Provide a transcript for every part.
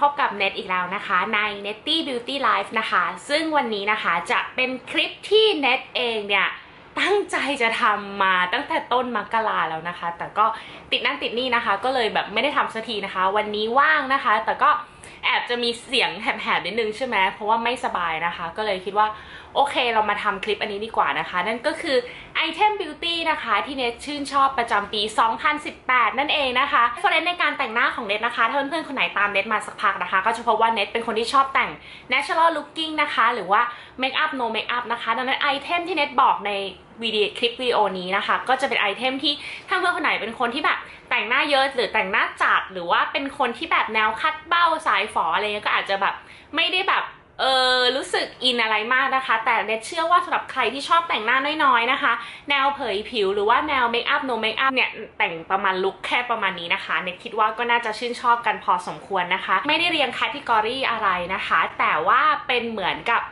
พบกับเน็ตอีกแล้วนะคะ ใน Netty Beauty Life นะคะ ซึ่งวันนี้นะคะจะเป็นคลิปที่เน็ตเองเนี่ย ตั้งใจจะทำมาตั้งแต่ต้นมกราแล้วนะคะ แต่ก็ติดนั่นติดนี่นะคะ ก็เลยแบบไม่ได้ทำสักทีนะคะ วันนี้ว่างนะคะ แต่ก็ แอบจะมีเสียงแหบๆนิดนึงใช่ไหมเพราะว่าไม่สบายนะคะ ก็เลยคิดว่าโอเคเรามาทำคลิปอันนี้ดีกว่านะคะ นั่นก็คือไอเทมบิวตี้นะคะที่เน็ตชื่นชอบประจำปี 2018 นั่นเองนะคะเฟรนในการแต่งหน้าของเน็ตนะคะ ถ้าเพื่อนๆคนไหนตามเน็ตมาสักพักนะคะ ก็จะพบว่าเน็ตเป็นคนที่ชอบแต่ง natural looking นะคะ หรือว่า make up no make up นะคะ ดังนั้นไอเทมที่เน็ตบอกในวิดีโอคลิปวิดีโอนี้นะคะ ก็จะเป็นไอเทมที่ถ้าเพื่อนคนไหนเป็นคนที่แบบ แต่งหน้าเยอะหรือแต่งหน้าจัดหรือว่าเป็นคนที่แบบแนวคัดเบ้าสายฝออะไรเงี้ยก็อาจจะแบบไม่ได้แบบเออรู้สึกอินอะไรมากนะคะ แต่เนเชื่อว่าสำหรับใครที่ชอบแต่งหน้าน้อยๆนะคะ แนวเผยผิวหรือว่าแนวเมคอัพโนเมคอัพเนี่ย แต่งประมาณลุคแค่ประมาณนี้นะคะเนคิดว่าก็น่าจะชื่นชอบกันพอสมควรนะคะ ไม่ได้เรียงแคตตากรีอะไรนะคะ แต่ว่าเป็นเหมือนกับ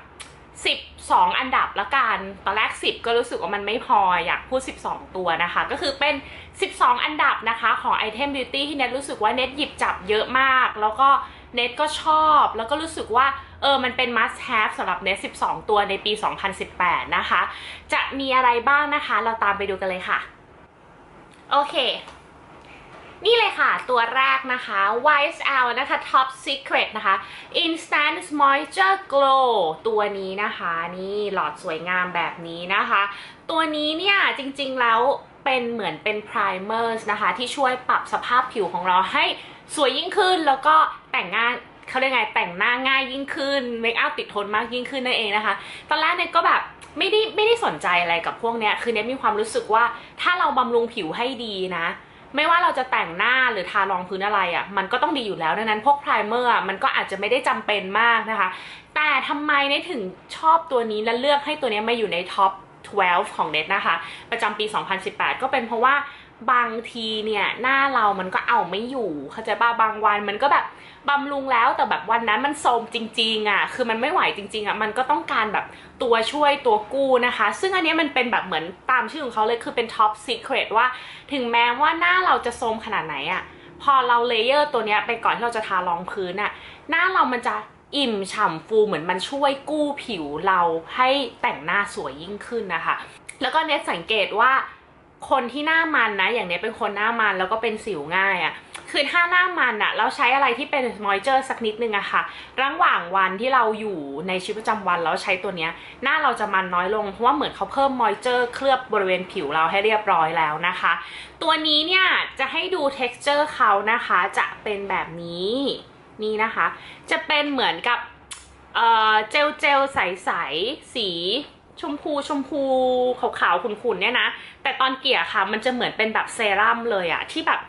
12 อันดับละกัน ตอนแรก 10 ก็รู้สึกว่ามันไม่พออยากพูด 12 ตัวนะคะ ก็คือเป็น 12 อันดับนะคะของไอเทมบิวตี้ที่เน็ตรู้สึกว่าเน็ตหยิบจับเยอะมาก แล้วก็เน็ตก็ชอบแล้วก็รู้สึกว่าเออมันเป็น must have สำหรับเน็ต12 ตัวในปี 2018 นะคะ จะมีอะไรบ้างนะคะ เราตามไปดูกันเลยค่ะ โอเค นี่เลยค่ะ ตัวแรกนะคะ YSL นะคะ Top Secret นะคะ Instant Moisture Glow ตัวนี้นะคะ นี่หลอดสวยงามแบบนี้นะคะ ตัวนี้เนี่ยจริงๆแล้วเป็นเหมือนเป็น primers นะคะ ที่ช่วยปรับสภาพผิวของเราให้สวยยิ่งขึ้นแล้วก็แต่งงายเขาเรียกไงแต่งหน้าง่ายยิ่งขึ้นเมคอัพติดทนมากยิ่งขึ้นนั่นเองนะคะ ตอนแรกเนี่ยก็แบบไม่ได้ไม่ได้สนใจอะไรกับพวกเนี้ยคือเนี่ยมีความรู้สึกว่าถ้าเราบำรุงผิวให้ดีนะ ไม่ว่าเราจะแต่งหน้าหรือทารองพื้นอะไรอะ่ะ มันก็ต้องดีอยู่แล้วดังนั้นพวกไพรเมอร์อะมันก็อาจจะไม่ได้จำเป็นมากนะคะ แต่ทำไมเนยถึงชอบตัวนี้และเลือกให้ตัวนี้มาอยู่ในท็อป 12 ของเน็ตนะคะ ประจำปี 2018 ก็เป็นเพราะว่าบางทีเนี่ย หน้าเรามันก็เอาไม่อยู่ เข้าใจป่ะบางวันมันก็แบบ บำรุงแล้วแต่แบบวันนั้นมันโทมจริงๆอะ่ะคือมันไม่ไหวจริงๆอะ่ะมันก็ต้องการแบบตัวช่วยตัวกู้นะคะ ซึ่งอันนี้มันเป็นแบบเหมือนตามชื่อของเขาเลยคือเป็นท็อปซีเครตว่า ถึงแม้ว่าหน้าเราจะโทมขนาดไหนอะ่ะพอเราเลเยอร์ตัวเนี้ยไปก่อนที่เราจะทารองพื้นอะ่ะหน้าเรามันจะอิ่มฉ่ำฟูเหมือนมันช่วยกู้ผิวเราให้แต่งหน้าสวยยิ่งขึ้นนะคะ แล้วก็เน็ตสังเกตว่าคนที่หน้ามันนะ อย่างเนี้ยเป็นคนหน้ามันแล้วก็เป็นสิวง่ายอะ่ะ คือถ้าหน้ามันอะ่ะเราใช้อะไรที่เป็นมอยเจอร์สักนิดนึงอะค่ะ ระหว่างวันที่เราอยู่ในชีวิตประจำวันแล้วใช้ตัวเนี้ย หน้าเราจะมันน้อยลง เพราะว่าเหมือนเขาเพิ่มมอยเจอร์เคลือบบริเวณผิวเราให้เรียบร้อยแล้วนะคะ ตัวนี้เนี่ยจะให้ดู texture เขานะคะจะเป็นแบบนี้นี่นะคะ จะเป็นเหมือนกับเอ่อเจลเจลใสๆสีชมพูชมพูขาวๆขุ่นๆเนี่ยนะ แต่ตอนเกลี่ยค่ะ มันจะเหมือนเป็นแบบเซรั่มเลยอะที่แบบ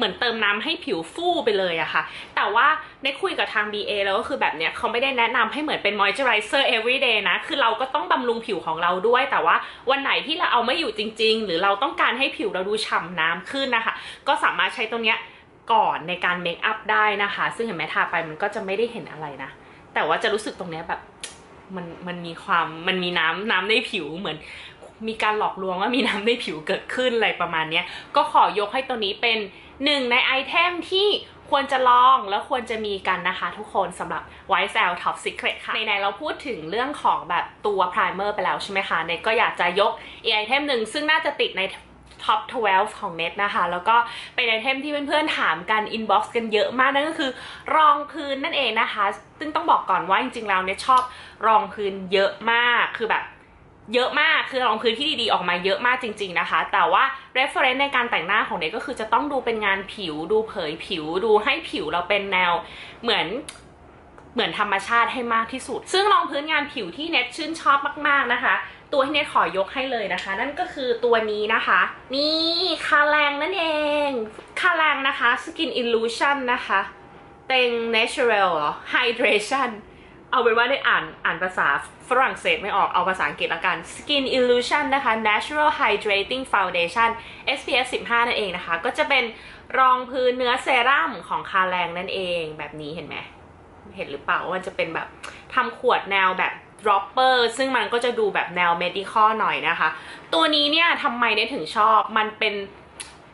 เหมือนเติมน้ำให้ผิวฟูไปเลยอะค่ะ แต่ว่าได้คุยกับทาง BA แล้วก็คือแบบเนี้ยเขาไม่ได้แนะนำให้เหมือนเป็น moisturizer everyday นะ คือเราก็ต้องบำรุงผิวของเราด้วย แต่ว่าวันไหนที่เราเอาไม่อยู่จริง ๆ หรือเราต้องการให้ผิวเราดูฉ่ำน้ำขึ้นนะคะ ก็สามารถใช้ตัวเนี้ยก่อนในการเมคอัพได้นะคะ ซึ่งเห็นไหมทาไปมันก็จะไม่ได้เห็นอะไรนะ แต่ว่าจะรู้สึกตรงเนี้ยแบบมันมันมีความมันมีน้ำน้ำในผิวเหมือน มีการหลอกลวงว่ามีน้ำในผิวเกิดขึ้นอะไรประมาณนี้ก็ขอยกให้ตัวนี้เป็น หนึ่งในไอเทมที่ควรจะลองแล้วควรจะมีกันนะคะทุกคนสำหรับ YSL Top Secret ค่ะ ในๆเราพูดถึงเรื่องของแบบตัว primer ไปแล้วใช่ไหมคะ เนก็อยากจะยกอีกไอเทมหนึ่งซึ่งน่าจะติดในท็อป 12 ของเน็ตนะคะ แล้วก็เป็นไอเทมที่เพื่อนๆ ถามกัน อินบ็อกซ์กันเยอะมาก นั่นก็คือรองพื้นนั่นเองนะคะ ซึ่งต้องบอกก่อนว่าจริงๆ แล้วเนี่ยชอบรองพื้นเยอะมาก คือแบบ เยอะมากคือรองพื้นที่ดีๆออกมาเยอะมากจริง ๆนะคะ แต่ว่า reference ในการแต่งหน้าของเน็ตก็คือจะต้องดูเป็นงานผิว ดูเผยผิว ดูให้ผิวเราเป็นแนวเหมือนเหมือนธรรมชาติให้มากที่สุด ซึ่งรองพื้นงานผิวที่เน็ตชื่นชอบมากๆนะคะ ตัวที่เน็ตขอยกให้เลยนะคะ นั่นก็คือตัวนี้นะคะ นี่คาแรงนั่นเองคาแรงนะคะ Skin Illusion นะคะ เต็ง Natural หรอ Hydration เอาเป็นว่าได้อ่านอ่านภาษาฝรั่งเศสไม่ออกเอาภาษาอังกฤษละกัน Skin Illusion นะคะ Natural Hydrating Foundation SPF 15 นั่นเองนะคะ ก็จะเป็นรองพื้นเนื้อเซรั่มของคาแรงนั่นเองแบบนี้เห็นไหม เห็นหรือเปล่าว่ามันจะเป็นแบบทำขวดแนวแบบ dropper ซึ่งมันก็จะดูแบบแนว medical หน่อยนะคะ ตัวนี้เนี่ยทำไมได้ถึงชอบมันเป็น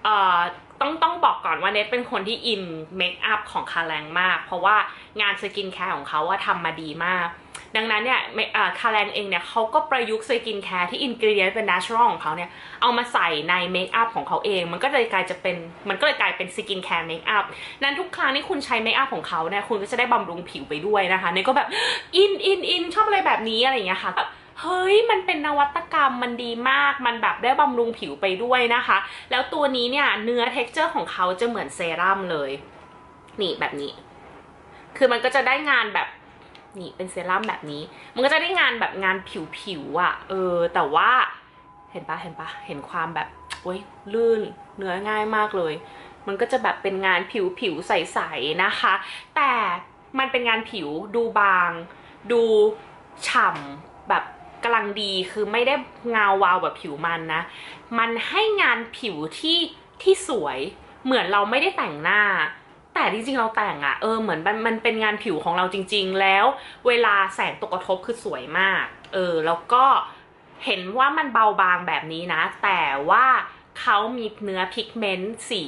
เอ่อ ต้องต้องบอกก่อนว่าเนทเป็นคนที่อินเมคอัพของคาแรงมาก เพราะว่างานสกินแคร์ของเขาว่าทำมาดีมาก ดังนั้นเนี่ยคาแรงเองเนี่ยเขาก็ประยุกต์สกินแคร์ที่อินกิเดียนเป็น natural ของเขาเนี่ยเอามาใส่ในเมคอัพของเขาเอง มันก็เลยกลายจะเป็นมันก็เลยกลายเป็นสกินแคร์เมคอัพนั้นทุกครั้งที่คุณใช้เมคอัพของเขาเนี่ยคุณก็จะได้บำรุงผิวไปด้วยนะคะเนี่ยก็แบบอินอินอินชอบอะไรแบบนี้อะไรอย่างเงี้ยค่ะ เฮ้ยมันเป็นนวัตกรรมมันดีมากมันแบบได้บำรุงผิวไปด้วยนะคะ แล้วตัวนี้เนี่ยเนื้อเท็กเจอร์ของเขาจะเหมือนเซรั่มเลย นี่แบบนี้ คือมันก็จะได้งานแบบนี่เป็นเซรั่มแบบนี้ มันก็จะได้งานแบบงานผิวๆอะ่ะ เออ แต่ว่าเห็นปะเห็นปะเห็นความแบบโอ้ยลื่นเนื้อง่ายมากเลย มันก็จะแบบเป็นงานผิวๆใสๆนะคะ แต่มันเป็นงานผิวดูบาง ดูฉ่ำแบบ กำลังดีคือไม่ได้เงาวาวแบบผิวมันนะ มันให้งานผิวที่ที่สวยเหมือนเราไม่ได้แต่งหน้า แต่จริงๆเราแต่งอะเออเหมือนมันมันเป็นงานผิวของเราจริง ๆ แล้วเวลาแสงตกกระทบคือสวยมาก เออแล้วก็เห็นว่ามันเบาบางแบบนี้นะ แต่ว่า เขามีเนื้อพิกเมนต์สี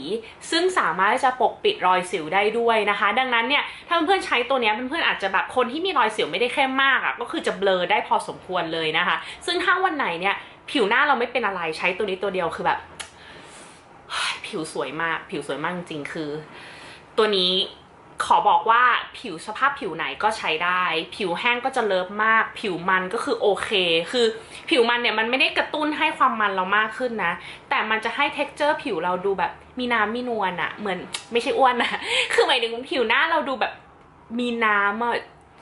ซึ่งสามารถจะปกปิดรอยสิวได้ด้วยนะคะ ดังนั้นเนี่ยถ้าเพื่อนๆใช้ตัวนี้เพื่อนๆอาจจะแบบคนที่มีรอยสิวไม่ได้เข้มมากอะ่ะก็คือจะเบลอได้พอสมควรเลยนะคะ ซึ่งถ้าวันไหนเนี่ยผิวหน้าเราไม่เป็นอะไรใช้ตัวนี้ตัวเดียวคือแบบ ผิวสวยมาก ผิวสวยมากจริงๆคือ ตัวนี้ ขอบอกว่าผิวสภาพผิวไหนก็ใช้ได้ ผิวแห้งก็จะเลิฟมาก ผิวมันก็คือโอเค คือผิวมันเนี่ยมันไม่ได้กระตุ้นให้ความมันเรามากขึ้นนะ แต่มันจะให้ t e x t อร์ผิวเราดูแบบมีน้ำมีนวลอะเหมือนไม่ใช่อ้วนนะคือหมายถึงผิวหน้าเราดูแบบมีน้ำอะ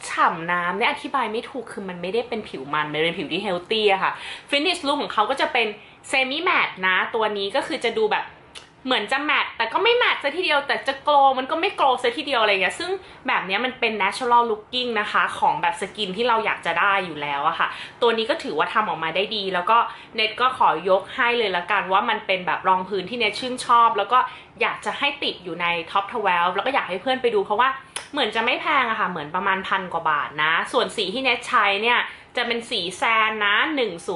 ฉ่ำน้ำเนี่ยอธิบายไม่ถูกคือมันไม่ได้เป็นผิวมันมันเป็นผิวที่เฮลตี้อะค่ะฟินิชลุคของเขาก็จะเป็นเซมิแมตนะ ตัวนี้ก็คือจะดูแบบ เหมือนจะแมทแต่ก็ไม่แมทซะทีเดียว แต่จะโกลมันก็ไม่โกลซะทีเดียวอะไรเงี้ยซึ่งแบบนี้มันเป็น natural looking นะคะของแบบสกินที่เราอยากจะได้อยู่แล้วอะค่ะ ตัวนี้ก็ถือว่าทำออกมาได้ดี แล้วก็เน็ตก็ขอยกให้เลยละกันว่ามันเป็นแบบรองพื้นที่เน็ตชื่นชอบ แล้วก็อยากจะให้ติดอยู่ในท็อปทเวลแล้วก็อยากให้เพื่อนไปดูเพราะว่าเหมือนจะไม่แพงอะค่ะ เหมือนประมาณพันกว่าบาทนะ ส่วนสีที่เน็ตใช้เนี่ย จะเป็นสีแซนนะ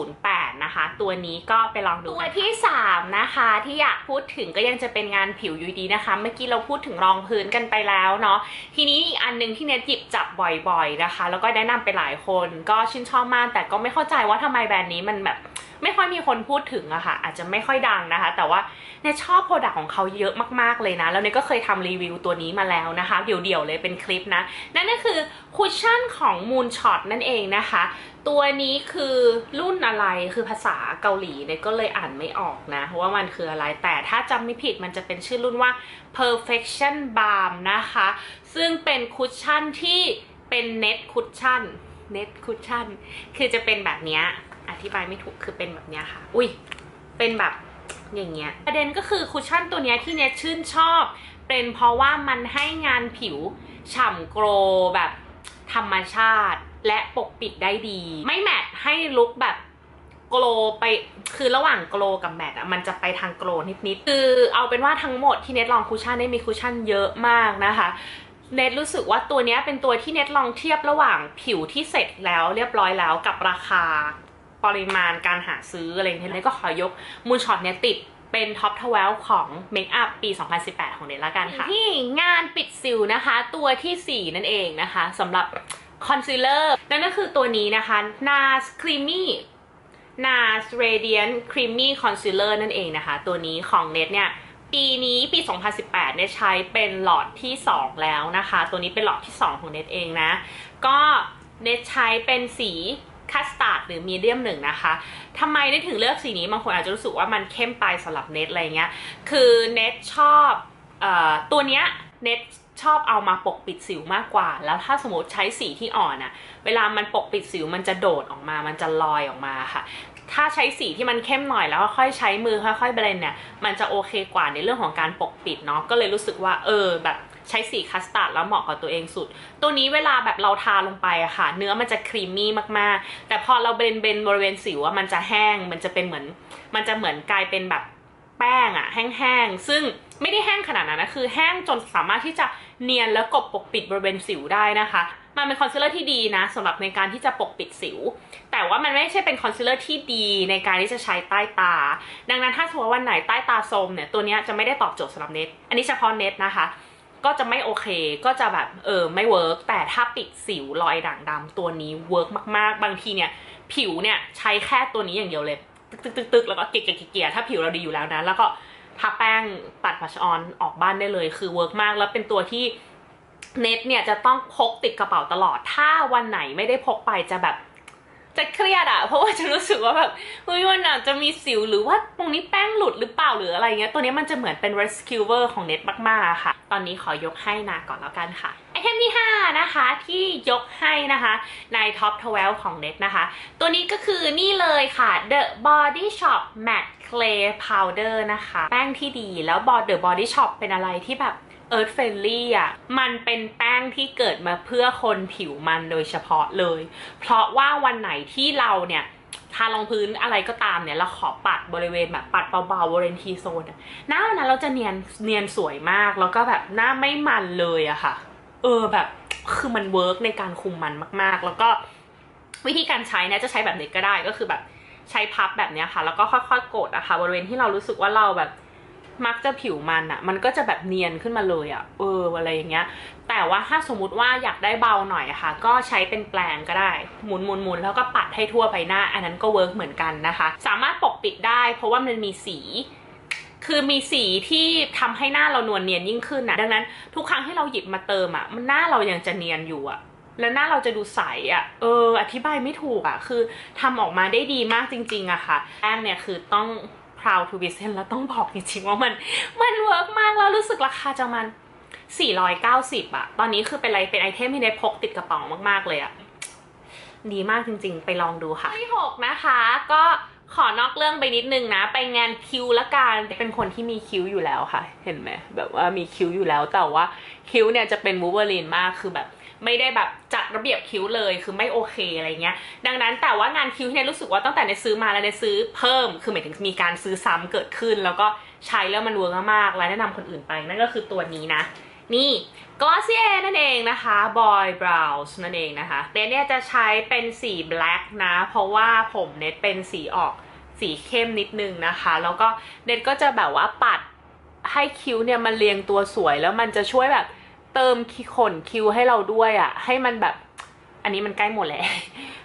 108 นะคะ ตัวนี้ก็ไปลองดูตัวที่ 3 นะคะ ที่อยากพูดถึงก็ยังจะเป็นงานผิวอยู่ดีนะคะ เมื่อกี้เราพูดถึงรองพื้นกันไปแล้วเนาะทีนี้อีกอันนึงที่เน้จิบจับบ่อยๆนะคะ แล้วก็แนะนำไปหลายคนก็ชื่นชอบมากแต่ก็ไม่เข้าใจว่าทำไมแบรนด์นี้มันแบบ ไม่ค่อยมีคนพูดถึงอะค่ะ อาจจะไม่ค่อยดังนะคะ แต่ว่าเนชอบโปรดักต์ของเขาเยอะมากๆเลยนะ แล้วเนก็เคยทำรีวิวตัวนี้มาแล้วนะคะ เดี่ยวๆเลยเป็นคลิปนะ นั่นก็คือคุชชั่นของ Moonshot นั่นเองนะคะ ตัวนี้คือรุ่นอะไรคือภาษาเกาหลีเนี่ยก็เลยอ่านไม่ออกนะว่ามันคืออะไรแต่ถ้าจำไม่ผิดมันจะเป็นชื่อรุ่นว่า perfection balm นะคะ ซึ่งเป็นคุชชั่นที่เป็นเน็ตคุชชั่นเน็ตคุชชั่นคือจะเป็นแบบนี้ อธิบายไม่ถูกคือเป็นแบบนี้ค่ะ อุ้ยเป็นแบบอย่างเงี้ยประเด็นก็คือคุชชั่นตัวนี้ที่เน็ตชื่นชอบ เป็นเพราะว่ามันให้งานผิวฉ่ำโกลแบบธรรมชาติ และปกปิดได้ดี ไม่แมทให้ลุกแบบโกลไปคือระหว่างโกลกับแมทอะมันจะไปทางโกลนิดๆคือเอาเป็นว่าทั้งหมดที่เน็ตลองคุชชั่นได้มีคุชชั่นเยอะมากนะคะเน็ตรู้สึกว่าตัวนี้เป็นตัวที่เน็ตลองเทียบระหว่างผิวที่เสร็จแล้วเรียบร้อยแล้วกับราคา ปริมาณการหาซื้ออะไรเงี้ยเน็ตก็ขอยกมูลช็อตเนี้ยติดเป็นท็อปทเวลของ Make Up ปี 2018 ของเน็ตละกันค่ะ ที่งานปิดสิวนะคะ ตัวที่ 4 นั่นเองนะคะสำหรับคอนซีลเลอร์นั่นก็คือตัวนี้นะคะ NARS Creamy NARS Radiant Creamy Concealer นั่นเองนะคะ ตัวนี้ของเน็ตเนี่ย ปีนี้ปี 2018 เนี่ยใช้เป็นหลอดที่ 2 แล้วนะคะ ตัวนี้เป็นหลอดที่ 2 ของเน็ตเองนะ ก็เน็ตใช้เป็นสี คัสตาร์ดหรือมีเดียมหนึ่งนะคะทำไมได้ถึงเลือกสีนี้บางคนอาจจะรู้สึกว่ามันเข้มไปสำหรับเน็ตอะไรเงี้ย คือเน็ตชอบอตัวเนี้ยเน็ตชอบเอามาปกปิดสิวมากกว่า แล้วถ้าสมมติใช้สีที่อ่อนอะเวลามันปกปิดสิวมันจะโดดออกมา มันจะลอยออกมาค่ะ ถ้าใช้สีที่มันเข้มหน่อยแล้วค่อยใช้มือค่อยๆเบรนเนี่ย มันจะโอเคกว่าในเรื่องของการปกปิดเนาะ ก็เลยรู้สึกว่าเออแบบ ใช้สีคัสตาร์ดแล้วเหมาะกับตัวเองสุด ตัวนี้เวลาแบบเราทาลงไปอะค่ะ เนื้อมันจะครีมมี่มากๆ แต่พอเราเบนเบนบริเวณสิวอะมันจะแห้ง มันจะเป็นเหมือน มันจะเหมือนกลายเป็นแบบแป้งอะแห้งๆ ซึ่งไม่ได้แห้งขนาดนั้นนะ คือแห้งจนสามารถที่จะเนียนแล้วกบปกปิดบริเวณสิวได้นะคะ มันเป็นคอนซีลเลอร์ที่ดีนะสำหรับในการที่จะปกปิดสิว แต่ว่ามันไม่ใช่เป็นคอนซีลเลอร์ที่ดีในการที่จะใช้ใต้ตา ดังนั้นถ้าสมมติวันไหนใต้ตาโทมเนี่ยตัวนี้จะไม่ได้ตอบโจทย์สำหรับเน็ต อันนี้เฉพาะเน็ตนะคะ ก็จะไม่โอเคก็จะแบบเออไม่เวิร์กแต่ถ้าปิดสิวรอยด่างดำตัวนี้เวิร์กมากๆ บางทีเนี่ย ผิวเนี่ยใช้แค่ตัวนี้อย่างเดียวเลย ตึกตึกตึกแล้วก็เกลี่ยเกี่ยถ้าผิวเราดีอยู่แล้วนะ แล้วก็ทาแป้งปัดพัชออนออกบ้านได้เลยคือเวิร์กมากแล้วเป็นตัวที่เน็ตเนี่ยจะต้องพกติดกระเป๋าตลอด ถ้าวันไหนไม่ได้พกไปจะแบบ จะเครียดอะเพราะว่าจะรู้สึกว่าแบบเฮ้ยมันอาจจะมีสิวหรือว่าตรงนี้แป้งหลุดหรือเปล่าหรืออะไรเงี้ยตัวนี้มันจะเหมือนเป็น rescuer ของเน็ตมากๆค่ะ ตอนนี้ขอยกให้นาก่อนแล้วกันค่ะไอเทมที่ 5 นะคะที่ยกให้นะคะใน Top 12ของเน็ตนะคะ ตัวนี้ก็คือนี่เลยค่ะ The Body Shop Matte Clay Powder นะคะ แป้งที่ดีแล้ว The Body Shop เป็นอะไรที่แบบ Earth Friendly อะมันเป็นแป้งที่เกิดมาเพื่อคนผิวมันโดยเฉพาะเลย เพราะว่าวันไหนที่เราเนี่ยทารองพื้นอะไรก็ตามเนี่ยเราขอปัดบริเวณแบบปัดเบาๆบริเวณทีโซนหน้าวันนั้นเราจะเนียนเนียนสวยมากแล้วก็แบบหน้าไม่มันเลยอะค่ะ เออแบบคือมันเวิร์กในการคุมมันมากๆ แล้วก็วิธีการใช้เนี่ยจะใช้แบบนี้ก็ได้ก็คือแบบใช้พับแบบนี้ค่ะ แล้วก็ค่อยๆกดอะค่ะบริเวณที่เรารู้สึกว่าเราแบบ มักจะผิวมันอะมันก็จะแบบเนียนขึ้นมาเลยอะเอออะไรอย่างเงี้ย แต่ว่าถ้าสมมุติว่าอยากได้เบาหน่อยค่ะ ก็ใช้เป็นแปลงก็ได้ หมุนหมุนหมุนแล้วก็ปัดให้ทั่วใบหน้า อันนั้นก็เวิร์กเหมือนกันนะคะ สามารถปกปิดได้ เพราะว่ามันมีสีคือมีสีที่ทำให้หน้าเรานวลเนียนยิ่งขึ้นนะดังนั้นทุกครั้งที่เราหยิบมาเติมอะมันหน้าเรายังจะเนียนอยู่อะแล้วหน้าเราจะดูใสอะเออ อธิบายไม่ถูกอะคือทำออกมาได้ดีมากจริง ๆอะค่ะแป้งเนี่ยคือต้อง proud to be sent แล้วต้องบอกจริงๆว่ามัน มันเวิร์กมากแล้วรู้สึกราคาจะมัน 490อะตอนนี้คือเป็นอะไรเป็นไอเทมที่ได้พกติดกระเป๋ามากๆเลยอะดีมากจริงๆ ไปลองดูค่ะที่ 6 นะคะ ก็ขอนอกเรื่องไปนิดนึงนะ ไปงานคิวละกันเป็นคนที่มีคิวอยู่แล้วค่ะ เห็นไหมแบบว่ามีคิวอยู่แล้วแต่ว่าคิวเนี่ยจะเป็นวูเวอรีนมากคือแบบ ไม่ได้แบบจัดระเบียบคิ้วเลยคือไม่โอเคอะไรเงี้ย ดังนั้นแต่ว่างานคิ้วเนี่ยรู้สึกว่าตั้งแต่ในซื้อมาแล้วในซื้อเพิ่ม คือหมายถึงมีการซื้อซ้ำเกิดขึ้น แล้วก็ใช้แล้วมันเวิร์กมากและแนะนำคนอื่นไปนั่นก็คือตัวนี้นะนี่ Glossier นั่นเองนะคะ Boy Brows นั่นเองนะคะเนเนี่ยจะใช้เป็นสี black นะ เพราะว่าผมเน็ตเป็นสีออกสีเข้มนิดนึงนะคะ แล้วก็เน็ตก็จะแบบว่าปัดให้คิ้วเนี่ยมันเรียงตัวสวยแล้วมันจะช่วยแบบ เติมขนคิ้วให้เราด้วยอะ่ะ ให้มันแบบ อันนี้มันใกล้หมดแล้ว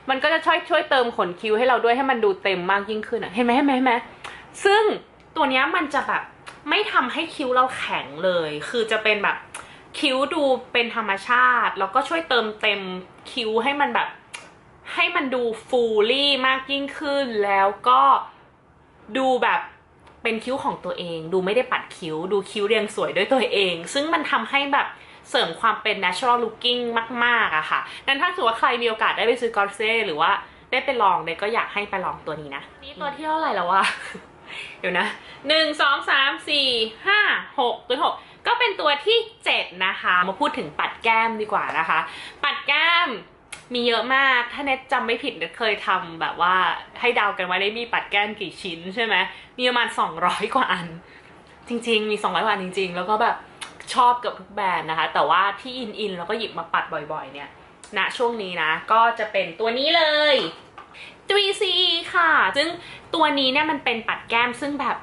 มันก็จะช่วยช่วยเติมขนคิ้วให้เราด้วยให้มันดูเต็มมากยิ่งขึ้นอะ่ะเห็นไหมเห็นไหมเห็นไหมซึ่งตัวเนี้ยมันจะแบบไม่ทำให้คิ้วเราแข็งเลย คือจะเป็นแบบคิ้วดูเป็นธรรมชาติ แล้วก็ช่วยเติมเต็มคิ้วให้มันแบบ ให้มันดูฟูลี่มากยิ่งขึ้น แล้วก็ดูแบบเป็นคิ้วของตัวเอง ดูไม่ได้ปัดคิ้ว ดูคิ้วเรียงสวยด้วยตัวเอง ซึ่งมันทำให้แบบ เสริมความเป็น natural looking มากๆอะค่ะนั้นถ้าสมมติว่าใครมีโอกาสได้ไปซื้อกอร์เซ่หรือว่าได้ไปลองเนี่ยก็อยากให้ไปลองตัวนี้นะ นี่ตัวที่เท่าไหร่แล้ววะเดี๋ยวนะหนึ่งสองสามสี่ห้าหกตัวหกก็เป็นตัวที่เจ็ดนะคะ มาพูดถึงปัดแก้มดีกว่านะคะ ปัดแก้มมีเยอะมาก ถ้าเน็ตจำไม่ผิดเน็ตเคยทำแบบว่าให้เดากันว่าได้มีปัดแก้มกี่ชิ้นใช่ไหมมีประมาณสองร้อยกว่าอัน จริง ๆ มีสองร้อยกว่าอันจริง ๆ แล้วก็แบบ ชอบเกือบทุกแบรนด์นะคะ แต่ว่าที่อินอินแล้วก็หยิบมาปัดบ่อยๆ เนี่ยณนะช่วงนี้นะ ก็จะเป็นตัวนี้เลย 3C ค่ะ ซึ่งตัวนี้เนี่ยมันเป็นปัดแก้มซึ่งแบบ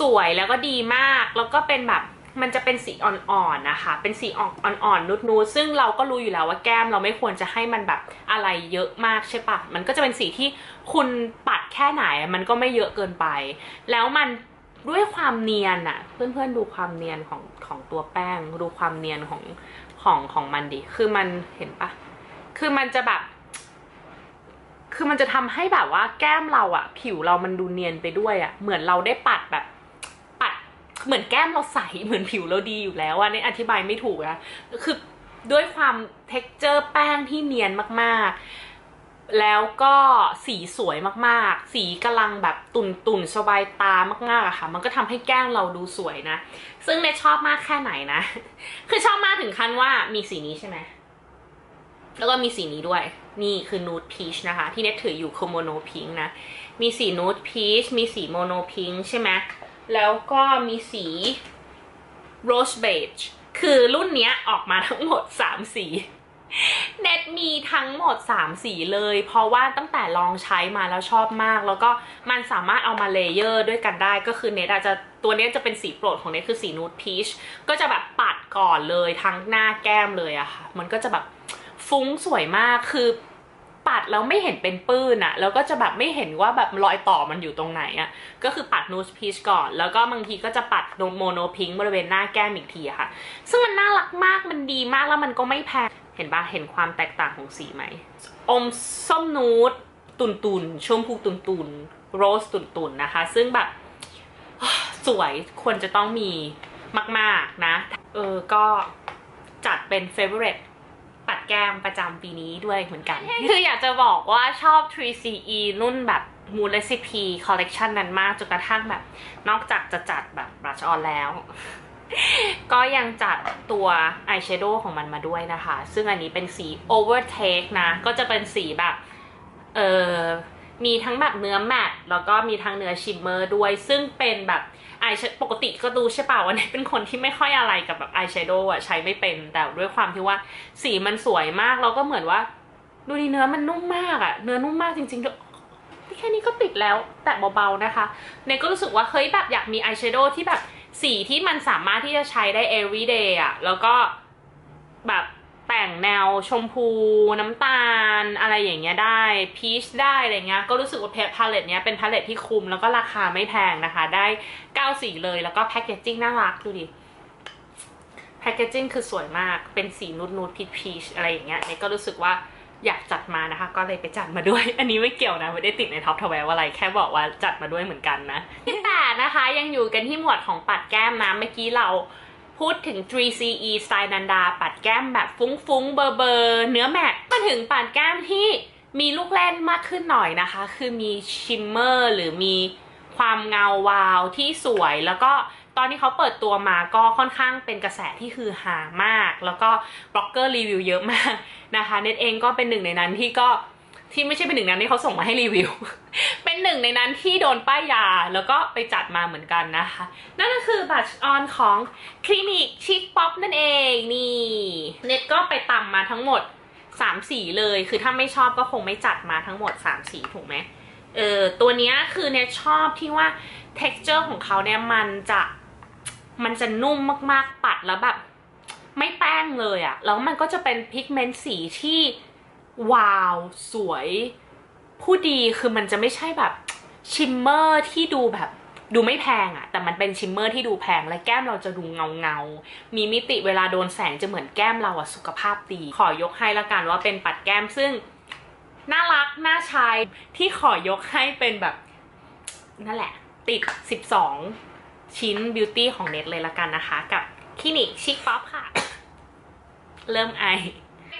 สวยแล้วก็ดีมาก แล้วก็เป็นแบบมันจะเป็นสีอ่อนๆนะคะ เป็นสีอ่อนๆนูดๆซึ่งเราก็รู้อยู่แล้วว่าแก้มเราไม่ควรจะให้มันแบบอะไรเยอะมากใช่ปะมันก็จะเป็นสีที่คุณปัดแค่ไหนมันก็ไม่เยอะเกินไป แล้วมัน ด้วยความเนียนอะเพื่อนๆดูความเนียนของของตัวแป้ง ดูความเนียนของของของมันดิ คือมันเห็นปะคือมันจะแบบ คือมันจะทำให้แบบว่าแก้มเราอะผิวเรามันดูเนียนไปด้วยอะเหมือนเราได้ปัดแบบปัด เหมือนแก้มเราใสเหมือนผิวเราดีอยู่แล้วอะนี่อธิบายไม่ถูกอะคือด้วยความเท็กเจอร์แป้งที่เนียนมากๆ แล้วก็สีสวยมากๆ สีกำลังแบบตุ่นตุ่นสบายตามากๆอะค่ะ มันก็ทำให้แก้มเราดูสวยนะ ซึ่งเนชอบมากแค่ไหนนะ คือชอบมากถึงขั้นว่ามีสีนี้ใช่ไหม แล้วก็มีสีนี้ด้วย นี่คือนูดพีชนะคะ ที่เน็ตถืออยู่คือโมโนพิงนะ มีสีนูดพีช มีสีโมโนพิงใช่ไหม แล้วก็มีสีโรสเบจ คือรุ่นนี้ออกมาทั้งหมด 3 สี เน็ตมีทั้งหมด 3 สีเลย เพราะว่าตั้งแต่ลองใช้มาแล้วชอบมาก แล้วก็มันสามารถเอามาเลเยอร์ด้วยกันได้ก็คือเน็ตอาจจะตัวเนี้ยจะเป็นสีโปรดของเน็ตคือสีนูดพีชก็จะแบบปัดก่อนเลยทั้งหน้าแก้มเลยอะค่ะ มันก็จะแบบฟุ้งสวยมากคือปัดแล้วไม่เห็นเป็นปื้นอะแล้วก็จะแบบไม่เห็นว่าแบบรอยต่อมันอยู่ตรงไหนอะก็คือปัดนูดพีชก่อน แล้วก็บางทีก็จะปัดโมโนพิงค์บริเวณหน้าแก้มอีกทีอะค่ะ ซึ่งมันน่ารักมากมันดีมากแล้วมันก็ไม่แพง เห็นปะเห็นความแตกต่างของสีไหม อมส้มนูดตุนตุนๆชมพูตุนตุนโรสตุนตุนๆนะคะ ซึ่งแบบสวยควรจะต้องมีมาก ๆ นะ เออ ก็จัดเป็น favorite ปัดแก้มประจำปีนี้ด้วยเหมือนกัน คืออยากจะบอกว่าชอบ 3CE รุ่นแบบ Moon Recipe Collection นั้นมากจนกระทั่งแบบ นอกจากจะจัดแบบ brush on แล้ว ก็ยังจัดตัวอายแชโดว์ของมันมาด้วยนะคะ ซึ่งอันนี้เป็นสี overtake นะ ก็จะเป็นสีแบบ เออมีทั้งแบบเนื้อแมตแล้วก็มีทั้งเนื้อชิมเมอร์ด้วย ซึ่งเป็นแบบอายปกติก็ดูใช่เปล่าวันนี้เป็นคนที่ไม่ค่อยอะไรกับแบบอายแชโดว์อะใช้ไม่เป็น แต่ด้วยความที่ว่าสีมันสวยมาก แล้วก็เหมือนว่า ดูดีเนื้อมันนุ่มมากอะเนื้อนุ่มมากจริงๆด้วยแค่นี้ก็ติดแล้วแต่เบาๆนะคะ เนยก็รู้สึกว่าเฮ้ยแบบอยากมีอายแชโดว์ที่แบบ สีที่มันสามารถที่จะใช้ได้ everyday อะแล้วก็แบบแต่งแนวชมพูน้ำตาล อะไรอย่างเงี้ยได้พีชได้อะไรเงี้ยก็รู้สึกว่าพาเลตเนี้ยเป็นพาเลตที่คุ้มแล้วก็ราคาไม่แพงนะคะ ได้เก้าสีเลยแล้วก็แพคเกจจิ้งน่ารักดูดิแพคเกจจิ้งคือสวยมากเป็นสีนูดนูดพีชพีชอะไรอย่างเงี้ยเนี่ยก็รู้สึกว่า อยากจัดมานะคะ ก็เลยไปจัดมาด้วย อันนี้ไม่เกี่ยวนะ ไม่ได้ติดในท็อปทแวอะไร แค่บอกว่าจัดมาด้วยเหมือนกันนะที่แปดนะคะ ยังอยู่กันที่หมวดของปัดแก้มนะ เมื่อกี้เราพูดถึง 3CE สไตล์นันดา ปัดแก้มแบบฟุ้งๆ เบอร์เบอร์เนื้อแมตมาถึงปัดแก้มที่มีลูกเล่นมากขึ้นหน่อยนะคะ คือมีชิมเมอร์หรือมีความเงาวาวที่สวยแล้วก็ ตอนที่เขาเปิดตัวมาก็ค่อนข้างเป็นกระแสที่คือหามาก แล้วก็บล็อกเกอร์รีวิวเยอะมากนะคะเน็ตเองก็เป็นหนึ่งในนั้นที่ก็ที่ไม่ใช่เป็นหนึ่งในนั้นที่เขาส่งมาให้รีวิว เป็นหนึ่งในนั้นที่โดนป้ายยาแล้วก็ไปจัดมาเหมือนกันนะคะ นั่นก็คือบัตรออนของคลินิกชิคป๊อปนั่นเองนี่เน็ตก็ไปตำมาทั้งหมด3สีเลย คือถ้าไม่ชอบก็คงไม่จัดมาทั้งหมด3สีถูกไหมเออตัวนี้คือเน็ตชอบที่ว่า texture ของเขาเนี่ยมันจะ มันจะนุ่มมากๆปัดแล้วแบบ ไม่แป้งเลยอะแล้วมันก็จะเป็นพิกเมนต์สีที่วาว สวย ผู้ดีคือมันจะไม่ใช่แบบชิมเมอร์ที่ดูแบบดูไม่แพงอะแต่มันเป็นชิมเมอร์ที่ดูแพงและแก้มเราจะดูเงาเงาๆมีมิติเวลาโดนแสงจะเหมือนแก้มเราอะสุขภาพดี ขอยกให้ละกันว่าเป็นปัดแก้มซึ่งน่ารักน่าใช้ที่ขอยกให้เป็นแบบ นั่นแหละ ติด 12 ชิ้นบิวตี้ของเน็ตเลยละกันนะคะ กับคลินิกชิคป๊อปค่ะ เริ่มไอ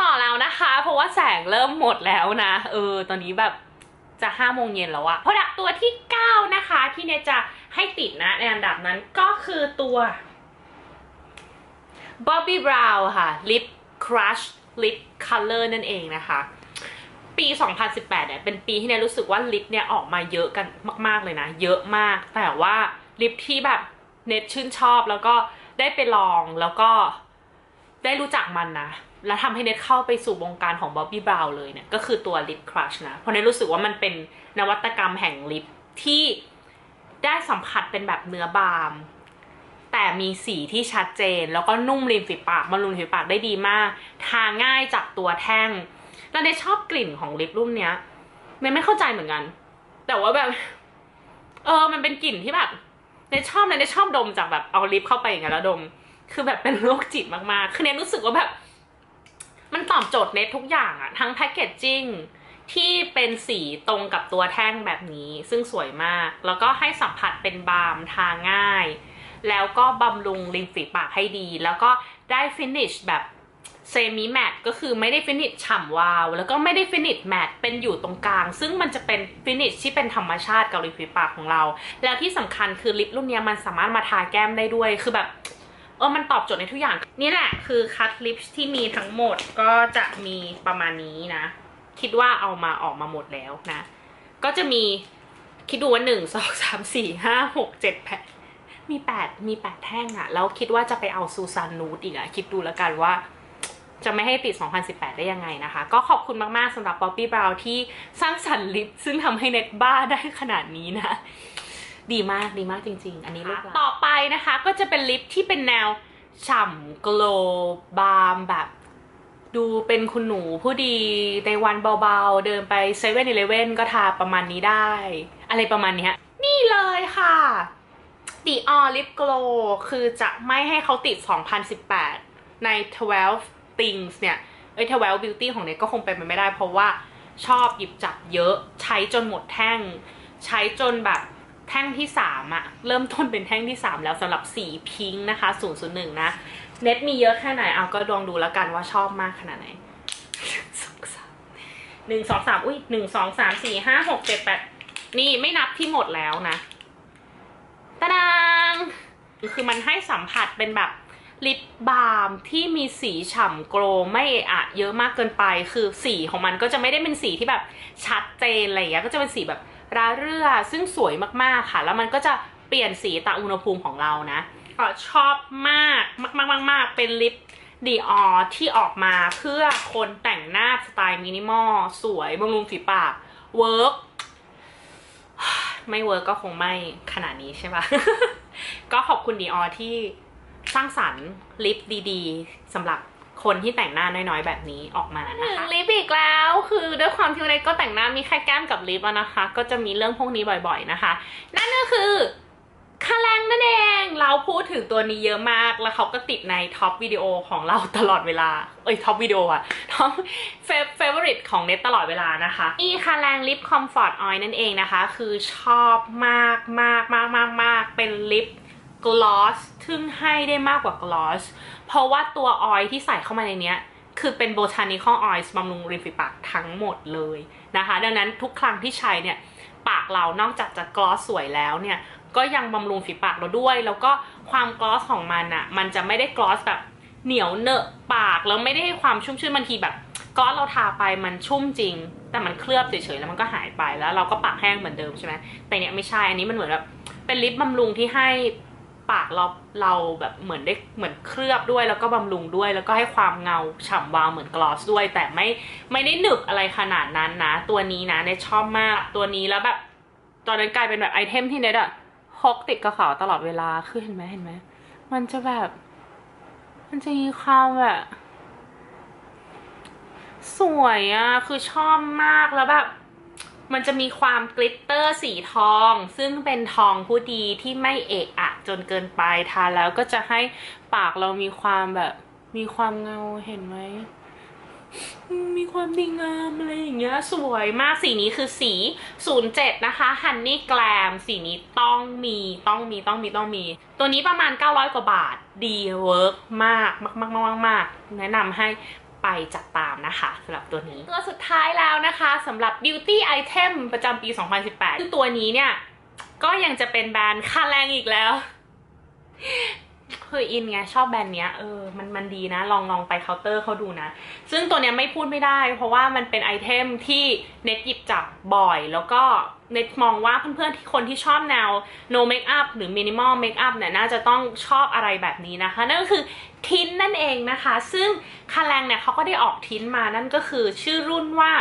ต่อแล้วนะคะ เพราะว่าแสงเริ่มหมดแล้วนะ เออ ตอนนี้แบบจะห้าโมงเย็นแล้วอะผดักตัวที่ 9 นะคะ ที่เนยจะให้ติดนะ ในอันดับนั้นก็คือตัว Bobbi Brown ค่ะ Lip Crush Lip Color นั่นเองนะคะ ปี 2018เนี่ยเป็นปีที่เนยรู้สึกว่าลิปเนี่ยออกมาเยอะกันมาก ๆ เลยนะ เยอะมากแต่ว่า ลิปที่แบบเน็ตชื่นชอบแล้วก็ได้ไปลองแล้วก็ได้รู้จักมันนะ แล้วทำให้เน็ตเข้าไปสู่วงการของ Bobbi Brown เลยเนี่ย ก็คือตัว Lip Crush นะ เพราะเน็ตรู้สึกว่ามันเป็นนวัตกรรมแห่งลิปที่ได้สัมผัสเป็นแบบเนื้อบาม แต่มีสีที่ชัดเจน แล้วก็นุ่มริมฝีปากบำรุงฝีปากได้ดีมาก ทาง่ายจากตัวแท่ง แล้วเนยชอบกลิ่นของลิปรุ่นเนี้ยเนยไม่เข้าใจเหมือนกัน แต่ว่าแบบ เออ มันเป็นกลิ่นที่แบบ เนชอบนะเนชอบดมจากแบบเอาลิปเข้าไปอย่างเงี้ยแล้วดม คือแบบเป็นโรคจิตมากๆ คือเนรู้สึกว่าแบบ มันตอบโจทย์เนททุกอย่างอะทั้งแพคเกจจิ้งที่เป็นสีตรงกับตัวแท่งแบบนี้ ซึ่งสวยมาก แล้วก็ให้สัมผัสเป็นบาล์มทาง่าย แล้วก็บำรุงริมฝีปากให้ดี แล้วก็ได้ฟินิชแบบ เซมิแมตก็คือไม่ได้ฟินิชฉ่ำวาว แล้วก็ไม่ได้ฟินิชแมตเป็นอยู่ตรงกลาง ซึ่งมันจะเป็นฟินิชที่เป็นธรรมชาติกับริมฝีปากของเรา แล้วที่สำคัญคือลิปรุ่นนี้มันสามารถมาทาแก้มได้ด้วยคือแบบเออมันตอบโจทย์ในทุกอย่าง นี่แหละคือคัตลิปที่มีทั้งหมดก็จะมีประมาณนี้นะ คิดว่าเอามาออกมาหมดแล้วนะ ก็จะมีคิดดูว่าหนึ่งสองสามสี่ห้าหกเจ็ดแปดมีแปดมีแปดแท่งอะแล้วคิดว่าจะไปเอาซูซานนูดอีกอะคิดดูแล้วกันว่า จะไม่ให้ติด 2018 ได้ยังไงนะคะ ก็ขอบคุณมากๆสำหรับ Poppy Brown ที่สร้างสรรค์ลิป ซึ่งทำให้เน็ตบ้าได้ขนาดนี้นะ ดีมากดีมากจริง ๆ อันนี้ลูกต่อไปนะคะ ก็จะเป็นลิปที่เป็นแนวฉ่ำโกลบามแบบ ดูเป็นคุณหนูผู้ดีในวันเบาๆ เดินไปเซเว่นอีเลเว่นก็ทาประมาณนี้ได้ อะไรประมาณนี้นี่เลยค่ะ The All Lip Glow คือจะไม่ให้เขาติด 2018 ใน 12 Things เนี่ยเอ้ย12 Beauty ของเน็ตก็คงเป็นไปไม่ได้ เพราะว่าชอบหยิบจับเยอะใช้จนหมดแท่ง ใช้จนแบบแท่งที่3อะเริ่มต้นเป็นแท่งที่ 3 แล้วสำหรับสีพิงค์นะคะ 001 นะ เน็ตมีเยอะแค่ไหนเอาก็ลองดูแล้วกันว่าชอบมากขนาดไหนหนึ่งสองสามอุ้ยหนึ่งสองสามสี่ห้าหกเจ็ดแปดนี่ไม่นับที่หมดแล้วนะตะดังคือมันให้สัมผัสเป็นแบบ ลิปบาล์มที่มีสีฉ่ำโกลไม่เอะอะเยอะมากเกินไป คือสีของมันก็จะไม่ได้เป็นสีที่แบบชัดเจนอะไรอย่างเงี้ยก็จะเป็นสีแบบราเรื่อซึ่งสวยมากๆค่ะ แล้วมันก็จะเปลี่ยนสีตามอุณหภูมิของเรานะก็ชอบมากมากๆมากๆเป็นลิปดีออที่ออกมาเพื่อคนแต่งหน้าสไตล์มินิมอลสวยบำรุงฝีปากเวิร์กไม่เวิร์กก็คงไม่ขนาดนี้ใช่ปะก็ขอบคุณดีออที่ สร้างสรรค์ลิปดีๆสำหรับคนที่แต่งหน้าน้อยๆ แบบนี้ออกมานะคะลิปอีกแล้วคือด้วยความที่เล็กก็แต่งหน้ามีแค่แก้มกับลิปอะนะคะ ก็จะมีเรื่องพวกนี้บ่อยๆนะคะ นั่นก็คือคาแรงนั่นเอง เราพูดถึงตัวนี้เยอะมาก แล้วเขาก็ติดในท็อปวิดีโอของเราตลอดเวลา เอ้ยท็อปวิดีโออะท็อปเฟเวอริตของเน็ตตลอดเวลานะคะนี่คาแรงลิปคอมฟอร์ตออยนั่นเองนะคะ คือชอบมากมากมากมากมากเป็นลิป กลอสซึ่งให้ได้มากกว่ากลอส เพราะว่าตัวออยที่ใส่เข้ามาในเนี้ย คือเป็น botanical oils บำรุงริมฝีปากทั้งหมดเลยนะคะ ดังนั้นทุกครั้งที่ใช้เนี่ยปากเรานอกจากจะกลอสสวยแล้วเนี่ยก็ยังบำรุงฝีปากเราด้วย แล้วก็ความกลอสของมันอะมันจะไม่ได้กลอสแบบเหนียวเนอะปากแล้วไม่ได้ให้ความชุ่มชื่นบางทีแบบกลอสเราทาไปมันชุ่มจริง แต่มันเคลือบเฉยๆแล้วมันก็หายไปแล้วเราก็ปากแห้งเหมือนเดิมใช่ไหมแต่เนี้ยไม่ใช่อันนี้มันเหมือนแบบเป็นลิปบำรุงที่ให้ ปากเราเราแบบเหมือนได้เหมือนเคลือบด้วย แล้วก็บำรุงด้วย แล้วก็ให้ความเงาฉ่ำวาวเหมือนกลอสด้วย แต่ไม่ไม่ได้หนึบอะไรขนาดนั้นนะ ตัวนี้นะเนชอบมากตัวนี้แล้วแบบ ตอนนั้นกลายเป็นแบบไอเทมที่เนทอะพกติดกระเป๋าตลอดเวลาคือเห็นไหมเห็นไหมมันจะแบบ มันจะมีความแบบสวยอะคือชอบมากแล้วแบบ มันจะมีความกลิตเตอร์สีทอง ซึ่งเป็นทองผู้ดีที่ไม่เอะอะจนเกินไปทาแล้วก็จะให้ปากเรามีความแบบ มีความเงาเห็นไหม มีความดีงามอะไรอย่างเงี้ย สวยมากสีนี้คือสี 07 นะคะฮันนี่แกลมสีนี้ต้องมีต้องมีต้องมีต้องมี ตัวนี้ประมาณ 900 กว่าบาท ดีเวิร์กมากมากมากมากมากแนะนำให้ ไปจัดตามนะคะสำหรับตัวนี้ ตัวสุดท้ายแล้วนะคะสำหรับ beauty item ประจำปี 2018 คือตัวนี้เนี่ย ก็ยังจะเป็นแบรนด์คาแรงอีกแล้ว คืออินไงชอบแบรนด์เนี้ยเออมันมันดีนะ ลองลองไปเคาน์เตอร์เขาดูนะ ซึ่งตัวเนี้ยไม่พูดไม่ได้ เพราะว่ามันเป็นไอเทมที่เน็ตหยิบจับบ่อย แล้วก็เน็ตมองว่าเพื่อนๆที่คนที่ชอบแนว no makeup หรือ minimal makeup เนี่ยน่าจะต้องชอบอะไรแบบนี้นะคะ นั่นก็คือทินนั่นเองนะคะ ซึ่งคาแรงเนี่ยเขาก็ได้ออกทินมานั่นก็คือชื่อรุ่นว่า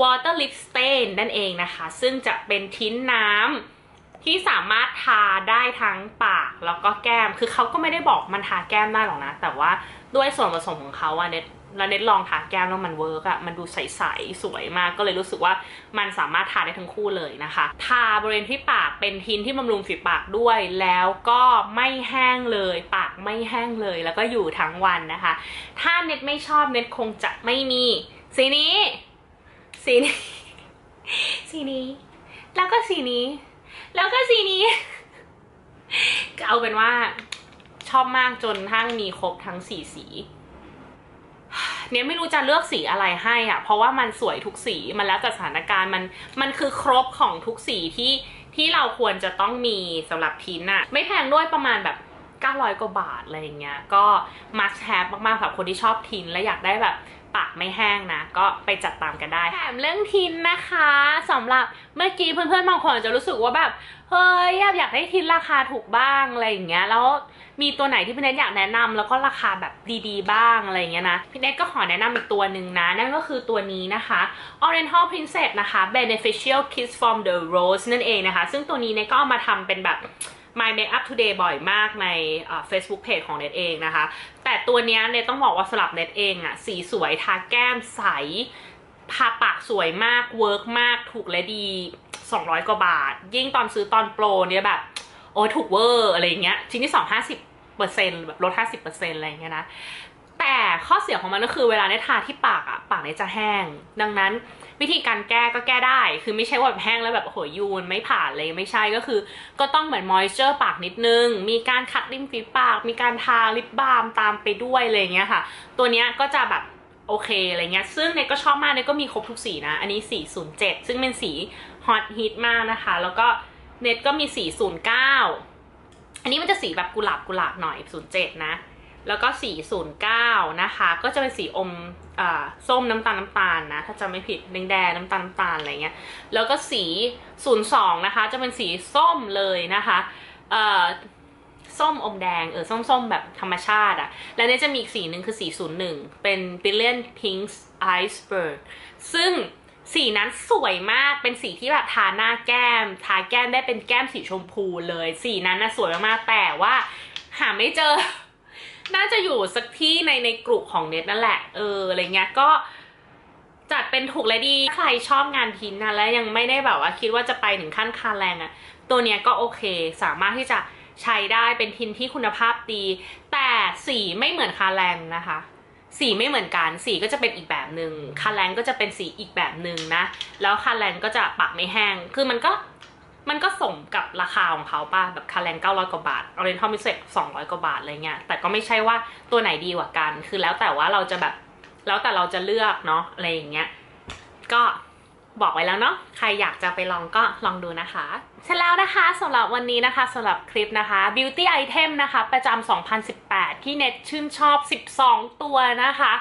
water lip stain นั่นเองนะคะ ซึ่งจะเป็นทินน้ำ ที่สามารถทาได้ทั้งปากแล้วก็แก้ม คือเขาก็ไม่ได้บอกมันทาแก้มได้หรอกนะ แต่ว่าด้วยส่วนผสมของเขาอะเน็ตแล้วเน็ตลองทาแก้มแล้วมันเวิร์กอะมันดูใสๆสวยมากก็เลยรู้สึกว่ามันสามารถทาได้ทั้งคู่เลยนะคะ ทาบริเวณที่ปากเป็นทินที่บำรุงฝีปากด้วย แล้วก็ไม่แห้งเลย ปากไม่แห้งเลยแล้วก็อยู่ทั้งวันนะคะ ถ้าเน็ตไม่ชอบเน็ตคงจะไม่มี สีนี้ สีนี้ สีนี้ แล้วก็สีนี้ แล้วก็สีนี้ ก็เอาเป็นว่าชอบมากจนทั้งมีครบทั้งสี่สี เนี่ยไม่รู้จะเลือกสีอะไรให้อะ เพราะว่ามันสวยทุกสีมันแล้วแต่สถานการณ์มันมันคือครบของทุกสีที่ที่เราควรจะต้องมีสำหรับทินอะไม่แพงด้วยประมาณแบบ900กว่าบาทอะไรอย่างเงี้ยก็ must have มากๆสำหรับคนที่ชอบทินและอยากได้แบบ ปากไม่แห้งนะ ก็ไปจัดตามกันได้แถมเรื่องทินนะคะสำหรับเมื่อกี้เพื่อนๆบางคนอาจจะรู้สึกว่าแบบเฮ้ยอยากได้ทินราคาถูกบ้างอะไรอย่างเงี้ยแล้วมีตัวไหนที่พี่เนทอยากแนะนำแล้วก็ราคาแบบดีๆ บ้างอะไรอย่างเงี้ยนะพี่เนทก็ขอแนะนำอีกตัวหนึ่งนะ นั่นก็คือตัวนี้นะคะ Oriental Princess นะคะ Beneficial Kiss from the Rose นั่นเองนะคะ ซึ่งตัวนี้เนทก็เอามาทำเป็นแบบ My Makeup Today บ่อยมากในเอ่อ Facebook Page ของเน็ตเองนะคะ แต่ตัวนี้เน็ตต้องบอกว่าสำหรับเน็ตเองอะสีสวยทาแก้มใสทาปากสวยมากเวิร์กมากถูกและดี 200 กว่าบาท ยิ่งตอนซื้อตอนโปรเนี่ยแบบ โอ้ถูกเวอร์อะไรอย่างเงี้ยชิ้นที่สองห้าสิบเปอร์เซ็นต์แบบลดห้าสิบเปอร์เซ็นต์อะไรอย่างเงี้ยนะแต่ข้อเสียของมันก็คือเวลาเนทาที่ปากอะปากเนจะแห้ง ดังนั้น วิธีการแก้ก็แก้ได้ คือไม่ใช่ว่าแบบแห้งแล้วแบบโอ้โหยูนไม่ผ่านเลยไม่ใช่ก็คือ ก็ต้องเหมือนมอยเจอร์ปากนิดนึง มีการขัดริมฝีปาก มีการทาลิปบาล์มตามไปด้วยอะไรเงี้ยค่ะ ตัวเนี้ยก็จะแบบโอเคอะไรเงี้ย ซึ่งเนยก็ชอบมากเนยก็มีครบทุกสีนะ อันนี้ 407 ซึ่งเป็นสีฮอตฮิตมากนะคะ แล้วก็เน็ตก็มี 409 อันนี้มันจะสีแบบกุหลาบกุหลาบหน่อย 07 นะ แล้วก็ 409 นะคะ ก็จะเป็นสีอมอ่าส้มน้ำตาลน้ำตาลนะ ถ้าจำไม่ผิดแดงแดงน้ำตาลน้ำตาลอะไรเงี้ย แล้วก็สี 02 นะคะ จะเป็นสีส้มเลยนะคะเอ่อส้มอมแดงเออส้มๆแบบธรรมชาติอะแล้วเนี่ยจะมีอีกสีหนึ่งคือสี 01 เป็น Brilliant Pink Iceberg ซึ่งสีนั้นสวยมาก เป็นสีที่แบบทาหน้าแก้ม ทาแก้มได้เป็นแก้มสีชมพูเลย สีนั้นนะสวยมากๆแต่ว่าหาไม่เจอ น่าจะอยู่สักที่ในในกลุ่มของเน็ตนั่นแหละ เอออะไรเงี้ยก็จัดเป็นถูกและดี ใครชอบงานพินนะและยังไม่ได้แบบว่าคิดว่าจะไปถึงขั้นคาแรงอะตัวเนี้ยก็โอเค สามารถที่จะใช้ได้เป็นทินที่คุณภาพดี แต่สีไม่เหมือนคาแรงนะคะ สีไม่เหมือนกัน สีก็จะเป็นอีกแบบหนึ่งคาแรงก็จะเป็นสีอีกแบบหนึ่งนะ แล้วคาแรงก็จะปากไม่แห้ง คือมันก็ มันก็สมกับราคาของเขาป่ะแบบคาแรง900 กว่าบาทออเรนทัลมิเซก200 กว่าบาทอะไรเงี้ยแต่ก็ไม่ใช่ว่าตัวไหนดีกว่ากัน คือแล้วแต่ว่าเราจะแบบ แล้วแต่เราจะเลือกเนาะอะไรอย่างเงี้ยก็บอกไว้แล้วเนาะใครอยากจะไปลองก็ลองดูนะคะ เสร็จแล้วนะคะสำหรับวันนี้นะคะสำหรับคลิปนะคะ beauty item นะคะ ประจำ 2018 ที่เน็ตชื่นชอบ 12 ตัวนะคะ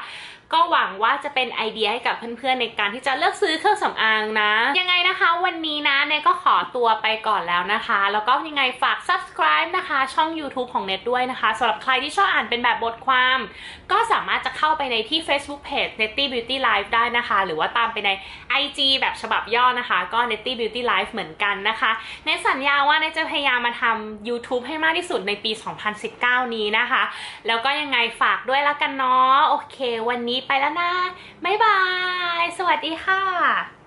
ก็หวังว่าจะเป็นไอเดียให้กับเพื่อนๆในการที่จะเลือกซื้อเครื่องสำอางนะ ยังไงนะคะวันนี้นะเนก็ขอตัวไปก่อนแล้วนะคะ แล้วก็ยังไงฝาก subscribe นะคะ ช่อง YouTube ของเน็ตด้วยนะคะสำหรับใครที่ชอบอ่านเป็นแบบบทความ ก็สามารถจะเข้าไปในที่ Facebook Page Netty Beauty Life ได้นะคะ หรือว่าตามไปใน IG แบบฉบับย่อนะคะ ก็ Netty Beauty Life เหมือนกันนะคะเนสัญญาว่าเนจะพยายามมาทำ YouTube ให้มากที่สุดในปี 2019 นี้นะคะ แล้วก็ยังไงฝากด้วยแล้วกันเนาะ โอเค วันนี้ไปแล้วนะ บ๊ายบาย สวัสดีค่ะ